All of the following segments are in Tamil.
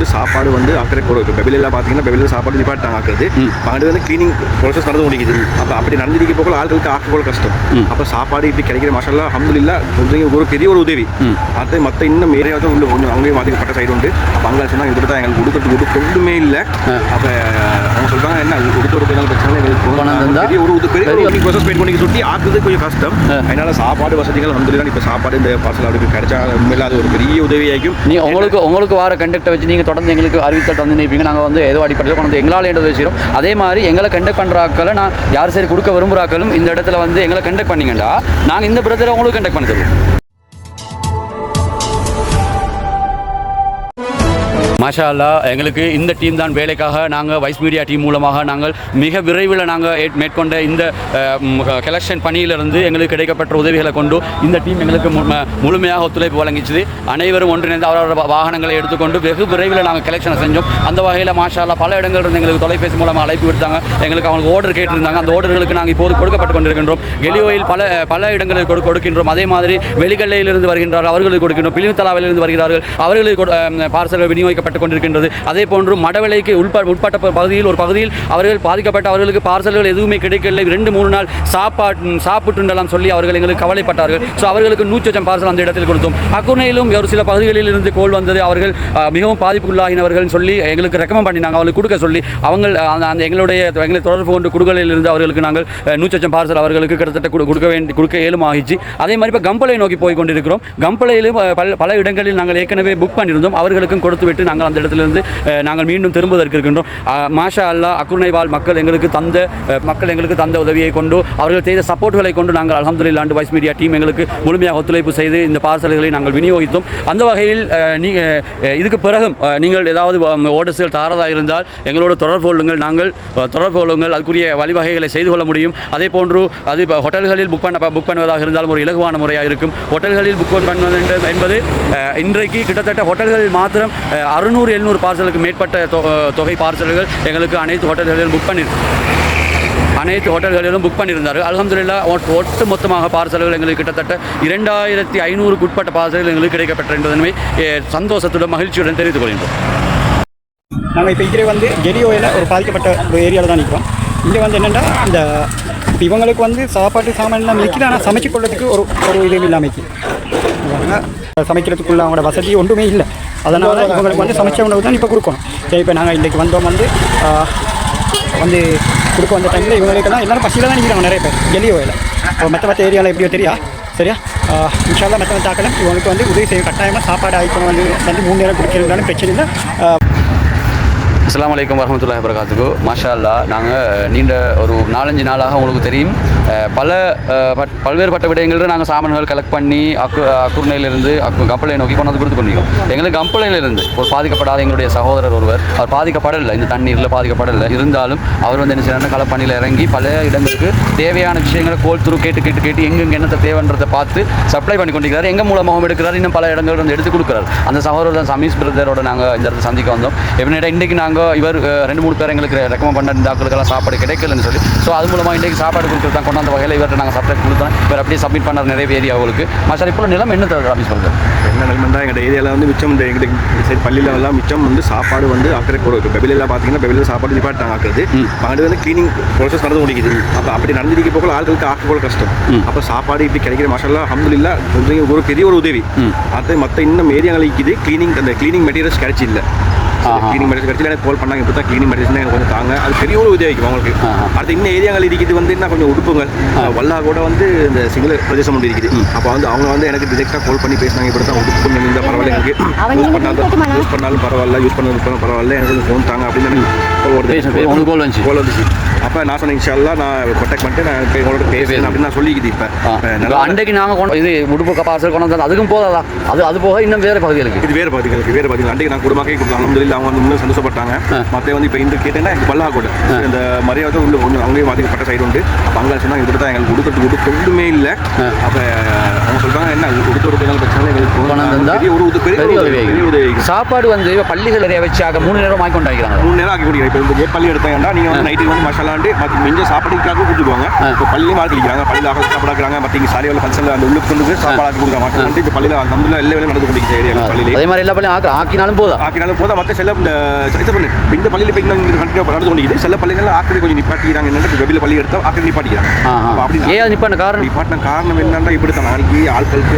வந்து சாப்பாடு வந்து அக்கறை போடுறது இப்போ பெபிலில் பார்த்தீங்கன்னா பெபிலில் சாப்பாடு நிப்பாட்டாங்க ஆக்குறது அங்கிட்டு வந்து க்ளீனிங் ப்ராசஸ் நடந்து முடிக்குது அப்போ அப்படி நடந்திருக்க போக ஆட்களுக்கு ஆக்கக்கூட கஷ்டம். அப்போ சாப்பாடு இப்படி கிடைக்கிற மசாலா அஹமதுல்லா கொஞ்சம் ஒரு பெரிய ஒரு உதவி. அது மற்ற இன்னும் ஏரியாவது உள்ள ஒன்று அங்கேயும் பாதிக்கப்பட்ட சைடு உண்டு. அப்போ அங்கே சொன்னாங்க இதுக்கு தான் எங்களுக்கு கொடுக்கறது. கொடுக்க ஒன்றுமே இல்லை. அப்போ அவங்க சொல்றாங்க என்ன கொடுத்த ஒரு பிரச்சனை எங்களுக்கு பெரிய ஒரு பெரிய ப்ராசஸ் கொண்டு சுற்றி ஆக்குறது கொஞ்சம் கஷ்டம். அதனால சாப்பாடு வசதிகள் அஹமதுல்லா இப்போ சாப்பாடு இந்த பார்சல் அப்படி கிடைச்சா உண்மையில அது ஒரு பெரிய உதவியாகும் நீ உங்களுக்கு உங்களுக்கு வார கண்டக்டை வச்சு நீங்கள் தொடர்ந்து எங்களுக்கு அறிவித்தல் தந்து நினைப்பீங்க நாங்கள் வந்து ஏதோ அடிப்படையில் கொண்டு வந்து எங்களால் என்ன செய்கிறோம். அதே மாதிரி எங்களை கண்டக்ட் பண்ணுற நான் யார் சரி கொடுக்க விரும்புகிறாக்களும் இந்த இடத்துல வந்து எங்களை கண்டக்ட் பண்ணிங்கண்டா நாங்கள் இந்த பிரதத்தில் உங்களுக்கு கண்டக்ட் பண்ணி தருவோம் மஷாலா எங்களுக்கு இந்த டீம் தான் வேலைக்காக நாங்கள் வைஸ் மீடியா டீம் மூலமாக நாங்கள் மிக விரைவில் நாங்கள் மேற்கொண்ட இந்த கலெக்ஷன் பணியிலிருந்து எங்களுக்கு கிடைக்கப்பட்ட உதவிகளை கொண்டு இந்த டீம் எங்களுக்கு முழுமையாக ஒத்துழைப்பு வழங்கிச்சுது. அனைவரும் ஒன்றிணைந்து அவரோட வாகனங்களை எடுத்துக்கொண்டு வெகு விரைவில் நாங்கள் கலெக்ஷனை செஞ்சோம். அந்த வகையில் மாஷாலா பல இடங்கள் இருந்து எங்களுக்கு தொலைபேசி மூலமாக அழைப்பு விடுத்தாங்க. எங்களுக்கு அவங்க ஆர்டர் கேட்டிருந்தாங்க. அந்த ஆர்டர்களுக்கு நாங்கள் இப்போது கொடுக்கப்பட்டு கொண்டிருக்கின்றோம். கெலியோயில் பல பல இடங்களுக்கு கொடு கொடுக்கின்றோம். அதே மாதிரி வெளிகல்லையிலிருந்து வருகின்றார்கள். அவர்களுக்கு கொடுக்கின்றோம். பிலித்தலாவிலிருந்து வருகிறார்கள். அவர்களுக்கு பார்சல்கள் விநியோகிக்கப்பட்ட கொண்டிருக்கின்றது. அதே போன்று மடவிலைக்கு உட்ப உட்பட்ட பகுதியில் ஒரு பகுதியில் அவர்கள் பாதிக்கப்பட்ட அவர்களுக்கு பார்சல்கள் எதுவுமே கிடைக்கவில்லை. ரெண்டு மூணு நாள் சாப்பாட்டு சாப்பிட்டுண்டெல்லாம் சொல்லி அவர்கள் எங்களுக்கு கவலைப்பட்டார்கள். ஸோ அவர்களுக்கு நூற்றச்சம் பார்சல் அந்த இடத்தில் கொடுத்தோம். அக்குனையிலும் ஒரு சில பகுதிகளில் இருந்து கோல் வந்தது. அவர்கள் மிகவும் பாதிப்புக்குள்ளாகினவர்கள் சொல்லி எங்களுக்கு ரெக்கமெண்ட் பண்ணினாங்க. அவர்களுக்கு கொடுக்க சொல்லி அவங்க அந்த எங்களுடைய எங்களை தொடர்பு கொண்டு குடுகளில் இருந்து அவர்களுக்கு நாங்கள் அஹ், நூற்றச்சம் பார்சல் அவர்களுக்கு கிட்டத்தட்ட கொடுக்க வேண்டி கொடுக்க ஏழும் ஆகிச்சு அதே மாதிரி இப்போ கம்பளை நோக்கி போய் கொண்டிருக்கிறோம். கம்பளையிலும் பல பல இடங்களில் நாங்கள் ஏற்கனவே புக் பண்ணியிருந்தோம் அவர்களுக்கும் கொடுத்து விட்டு நாங்கள் அந்த இடத்திலிருந்து நாங்கள் மீண்டும் திரும்புவதற்கு இருக்கின்றோம். மாஷா அல்லா அக்குர்னை மக்கள் எங்களுக்கு தந்த மக்கள் எங்களுக்கு தந்த உதவியை கொண்டு அவர்கள் செய்த சப்போர்ட்களை கொண்டு நாங்கள் அலமதுல்லா ஆண்டு வைஸ் மீடியா டீம் எங்களுக்கு முழுமையாக ஒத்துழைப்பு செய்து இந்த பார்சல்களை நாங்கள் விநியோகித்தோம். அந்த வகையில் அஹ், நீ இதுக்கு பிறகும் நீங்கள் ஏதாவது ஓடர்ஸ்கள் தாரதாக இருந்தால் எங்களோட தொடர்பு கொள்ளுங்கள். நாங்கள் தொடர்பு கொள்ளுங்கள். அதுக்குரிய வழிவகைகளை செய்து கொள்ள முடியும். அதே போன்று அது இப்போ ஹோட்டல்களில் புக் பண்ண புக் பண்ணுவதாக இருந்தாலும் ஒரு இலகுவான முறையாக இருக்கும். ஹோட்டல்களில் புக் பண்ணுவது என்பது இன்றைக்கு கிட்டத்தட்ட ஹோட்டல்களில் மாத்திரம் அறுநூறு எழுநூறு பார்சலுக்கு மேற்பட்ட தொ- தொகை பார்சல்கள் எங்களுக்கு அனைத்து ஹோட்டல்களிலும் புக் பண்ணி அனைத்து ஹோட்டல்களிலும் புக் பண்ணியிருந்தார் அலமதுல்லா ஒட்டு மொத்தமாக பார்சல்கள் எங்களுக்கு கிட்டத்தட்ட இரண்டாயிரத்தி ஐநூறுக்கு உட்பட்ட பார்சல்கள் எங்களுக்கு கிடைக்கப்பட்ட சந்தோஷத்துடன் மகிழ்ச்சியுடன் தெரிவித்துக் கொள்கின்றோம். நாங்கள் இப்போ இங்கே வந்து கெலியோயில் ஒரு பாதிக்கப்பட்ட ஒரு ஏரியாவில் தான் நிற்கிறோம் இங்கே வந்து என்னென்னா இந்த இவங்களுக்கு வந்து சாப்பாட்டு சாமான் எல்லாம் நிற்கிது ஆனால் சமைச்சு கொள்றதுக்கு ஒரு ஒரு இதுவும் இல்லாமல் சமைக்கிறதுக்குள்ள அவங்களோட வசதி ஒன்றுமே இல்லை. அதனால் இவங்களுக்கு வந்து சமைச்ச உணவு தான் இப்போ கொடுக்கணும். சரி இப்போ நாங்கள் இன்றைக்கு வந்தோம் வந்து வந்து கொடுக்க வந்த டைமில் இவங்களுக்கெல்லாம் எல்லாரும் பசியில் தான் நிற்கிறாங்க நிறைய பேர். கெலியோவில் இப்போ மற்ற மற்ற ஏரியாவில் எப்படியோ தெரியா? சரியா? இன்ஷால்லாம் மற்ற மற்ற ஆக்கலாம் இவங்களுக்கு வந்து உதவி செய்யும் கட்டாயமாக சாப்பாடு ஐட்டம் வந்து வந்து மூணு நேரம் குடிக்கிறதுனாலும் பிரச்சனை இல்லை. அஸ்லாம் வலைக்கம் வரமத்துல்லா வரகாத்துக்கு மாஷா அல்லா நாங்கள் நீண்ட ஒரு நாலஞ்சு நாளாக உங்களுக்கு தெரியும். பல அஹ், பட்- பல்வேறுபட்ட விடயங்களில் நாங்கள் சாமான்கள் கலெக்ட் பண்ணி அக்கு அக்குர்ணையிலிருந்து அக்கு கம்பளை நோக்கி கொண்டு வந்து கொடுத்து பண்ணியும் எங்களுக்கு கம்பளையிலிருந்து ஒரு பாதிக்கப்படாத எங்களுடைய சகோதரர் ஒருவர் அவர் பாதிக்கப்படலை. இந்த தண்ணீரில் பாதிக்கப்படலை. இருந்தாலும் அவர் வந்து என்ன செய்யறாருன்னா களப்பணியில் இறங்கி பல இடங்களுக்கு தேவையான விஷயங்களை கோல் துரு கேட்டு கேட்டு கேட்டு எங்கெங்க என்னத்தை தேவைன்றதை பார்த்து சப்ளை பண்ணி கொண்டிருக்கிறார். எங்கள் மூலமாகவும் எடுக்கிறார். இன்னும் பல இடங்கள் வந்து எடுத்து கொடுக்குறாரு. அந்த சகோதரர் தான் சமீஸ் பிரதரோட நாங்கள் இந்த இடத்துல சந்திக்க வந்தோம். எப்படின்னா இன்றைக்கு நாங்கள் இவர் அஹ், ரெண்டு மூணு பேர் எங்களுக்கு ரெக்கமெண்ட் பண்ண இந்த ஆட்களுக்கெல்லாம் சாப்பாடு கிடைக்கலன்னு சொல்லி ஸோ அது மூலமாக இன்றைக்கு சாப்பாடு கொடுக்குறது தான் கொண்டாந்த வகையில் இவர்கிட்ட நாங்கள் சப்ளை கொடுத்தோம். இவர் அப்படியே சப்மிட் பண்ணார் நிறைய ஏரியா அவங்களுக்கு. மாஷா இப்போ நிலம் என்ன தருது ஆஃபீஸ் பண்ணுறது என்ன நிலைமைண்டா எங்கள் ஏரியாவில் வந்து மிச்சம் இந்த எங்களுக்கு சைடு பள்ளியில் எல்லாம் மிச்சம் வந்து சாப்பாடு வந்து அக்கறை இப்போ பெபிலில் பார்த்தீங்கன்னா பெபிலில் சாப்பாடு நிப்பாட்டாங்க ஆக்குறது. அங்கிட்டு வந்து க்ளீனிங் ப்ராசஸ் நடந்து முடிக்குது. அப்போ அப்படி நடந்திருக்க போக ஆட்களுக்கு ஆக்கக்கூட கஷ்டம். அப்போ சாப்பாடு இப்படி கிடைக்கிற மசாலா அஹமதுல்லா ஒரு பெரிய ஒரு உதவி. அது மற்ற இன்னும் ஏரியாங்களுக்கு இது க்ளீனிங் அந்த க்ளீனிங் மெட்டீரியல்ஸ் கிடைச்சி இல்லை. க்ளீனிங் மெட்டீரியல்ஸ் கிடைச்சி எனக்கு கால் பண்ணாங்க. இப்போ தான் க்ளீனிங் மெட்டீரியல்ஸ் எனக்கு கொஞ்சம் தாங்க. அது பெரிய ஒரு உதவிக்கும் அவங்களுக்கு. அடுத்து இன்னும் ஏரியாங்கள் இருக்குது வந்து என்ன கொஞ்சம் உடுப்புங்கள் வல்லா கூட வந்து இந்த சிங்கள பிரதேசம் ஒன்று இருக்குது. அப்போ வந்து அவங்க வந்து எனக்கு டிரெக்டாக கால் பண்ணி பேசினாங்க. இப்படி தான் உடுப்பு கொஞ்சம் இந்த பரவாயில்ல எனக்கு. யூஸ் பண்ணாலும் யூஸ் பண்ணாலும் பரவாயில்ல. யூஸ் பண்ணாலும் பரவாயில்ல. எனக்கு கொஞ்சம் ஃபோன் தாங்க அப்படின்னு. உங்களுக்கு call வந்துச்சு. call வந்துச்சு. அப்போ நான் சொன்னேன் இன்ஷால்லா நான் கான்டாக்ட் பண்ணிட்டு நான் இப்ப உங்களோட பேசுறேன் அப்படின்னு நான் சொல்லிக்குது இப்போ. அன்றைக்கு நாங்கள் கொண்டு இது உடுப்பு பார்சல் கொண்டு வந்தது அதுக்கும் போதாதா? அது அது போக இன்னும் வேறு பகுதிகளுக்கு. இது வேறு பகுதிகளுக்கு வேறு பகுதிகள். அன்றைக்கு நான் குடும்பமே கொடுத்தேன். அலமதுல்ல அவங்க வந்து இன்னும் சந்தோஷப்பட்டாங்க. மற்ற வந்து இப்போ இந்த கேட்டேன்னா எனக்கு பல்லா கூட இந்த மரியாதை உள்ள ஒன்று அங்கேயும் பாதிக்கப்பட்ட சைடு உண்டு. அப்போ அங்கே சொன்னாங்க இதுக்கு தான் எங்களுக்கு கொடுக்கறது கொடுக்க ஒன்றுமே இல்லை. அப்போ அவங்க சொல்றாங்க என்ன கொடுத்த ஒரு பிரச்சனை எங்களுக்கு ஒரு உதவி பெரிய உதவி உதவி சாப்பாடு வந்து இப்ப பள்ளிகள் நிறைய வச்சு ஆக மூணு நேரம் வாங்கி கொண்டாக்கிறாங்க. மூணு நேரம் ஆக்கி குடிக்கிறேன் இப்போ இந்த பள்ளி எடுத்தாங்கன்னா நீங்கள் வந்து நைட்டுக்கு வந்து மசாலாண்டு மற்ற மிஞ்ச சாப்பாடுக்காக கொடுத்துருவாங்க. இப்போ பள்ளியும் மாற்றி குடிக்கிறாங்க பள்ளியில் ஆக சாப்பிடாக்குறாங்க மற்ற இங்கே சாலையில் ஃபங்க்ஷனில் அந்த உள்ளுக்கு கொண்டு போய் சாப்பாடு ஆக்கி கொடுக்க மாட்டாங்க வந்து இப்போ பள்ளியில் நம்மள எல்லா வேலையும் நடந்து குடிக்கிற ஏரியா பள்ளியிலே. அதே மாதிரி எல்லா பள்ளியும் ஆக்க ஆக்கினாலும் போதா ஆக்கினாலும் போதும். மற்ற சில இந்த இது பண்ணு இந்த பள்ளியில் இப்போ இன்னும் கண்டினியூ நடந்து கொண்டிருக்குது. சில பள்ளிகள் ஆக்கிரி கொஞ்சம் நிப்பாட்டிக்கிறாங்க. என்னென்ன? வெபில பள்ளி எடுத்தால் ஆக்கிரி நிப்பாட்டிக்கிறாங்க. அப்ப அப்படி ஏன் அது நிப்பாட்ட காரணம்? நிப்பாட்டின காரணம் என்னன்னா இப்படி தான் நாளைக்கு ஆட்களுக்கு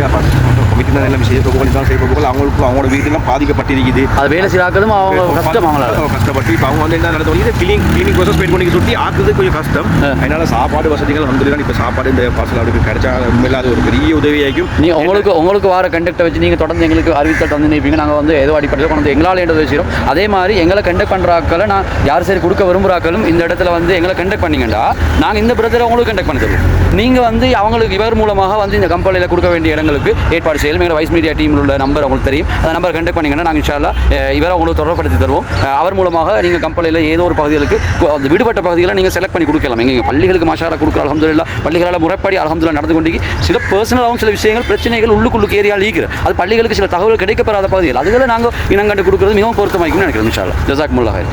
தான் எல்லாம் செய்ய போகல தான் செய்ய போகல அவங்களுக்கு அவங்களோட வீடுலாம் பாதிக்கப்பட்டிருக்குது. அது வேலை செய்யாக்களும் அவங்க கஷ்டம் அவங்களால. கஷ்டப்பட்டு இப்போ அவங்க வந்து என்ன நடந்து வந்து கிளீனிங் கிளீனிங் ப்ரோசஸ் போயிட்டு கொண்டு சுற்றி ஆக்குறது கொஞ்சம் கஷ்டம். அதனால சாப்பாடு வசதிகள் வந்து இப்போ சாப்பாடு இந்த பார்சல் அப்படி கிடைச்சா உண்மையில அது ஒரு பெரிய உதவியாகும் நீ உங்களுக்கு உங்களுக்கு வார கண்டக்டை வச்சு நீங்கள் தொடர்ந்து எங்களுக்கு அறிவித்தல் தந்து நினைப்பீங்க. நாங்கள் வந்து ஏதோ அடிப்படையில் கொண்டு வந்து எங்களால் என்ன செய்கிறோம் அதே மாதிரி எங்களை கண்டக்ட் பண்ணுறாக்களை நான் யார் சரி கொடுக்க விரும்புகிறாக்களும் இந்த இடத்துல வந்து எங்களை கண்டக்ட் பண்ணீங்கடா நாங்கள் இந்த பிரதரை உங்களுக்கு கண்டக்ட் பண்ணி தருவோம் நீங்கள் வந்து அவங்களுக்கு இவர் மூலமாக வந்து இந்த கம்பெனியில் கொடுக்க வேண்டிய இடங்களுக்கு ஏற்பாடு செய்யலாம் எங்கள் வைஸ் மீடியா டீமில் உள்ள நம்பர் உங்களுக்கு தெரியும். அந்த நம்பர் கண்டக்ட் பண்ணிங்கன்னா நாங்கள் இன்ஷால்லா இவரை உங்களுக்கு தொடர்படுத்தி தருவோம். அவர் மூலமாக நீங்கள் கம்பெனியில் ஏதோ ஒரு பகுதிகளுக்கு அந்த விடுபட்ட பகுதிகளை நீங்கள் செலக்ட் பண்ணி கொடுக்கலாம். எங்கள் பள்ளிகளுக்கு மாஷாலா கொடுக்குற அலமதுல்லா பள்ளிகளால் முறைப்படி அலமதுல்லா நடந்து கொண்டு சில பர்சனலாகவும் சில விஷயங்கள் பிரச்சனைகள் உள்ளுக்குள்ளுக்கு ஏரியாவில் ஈக்குற அது பள்ளிகளுக்கு சில தகவல் கிடைக்கப்பெறாத பகுதிகள். அதுகளை நாங்கள் இனங்கண்டு கொடுக்குறது மிகவும் பொருத்தமாய்க்கும்னு நினைக்கிறேன் இன்ஷால்லா ஜசாக் முல்லாஹர்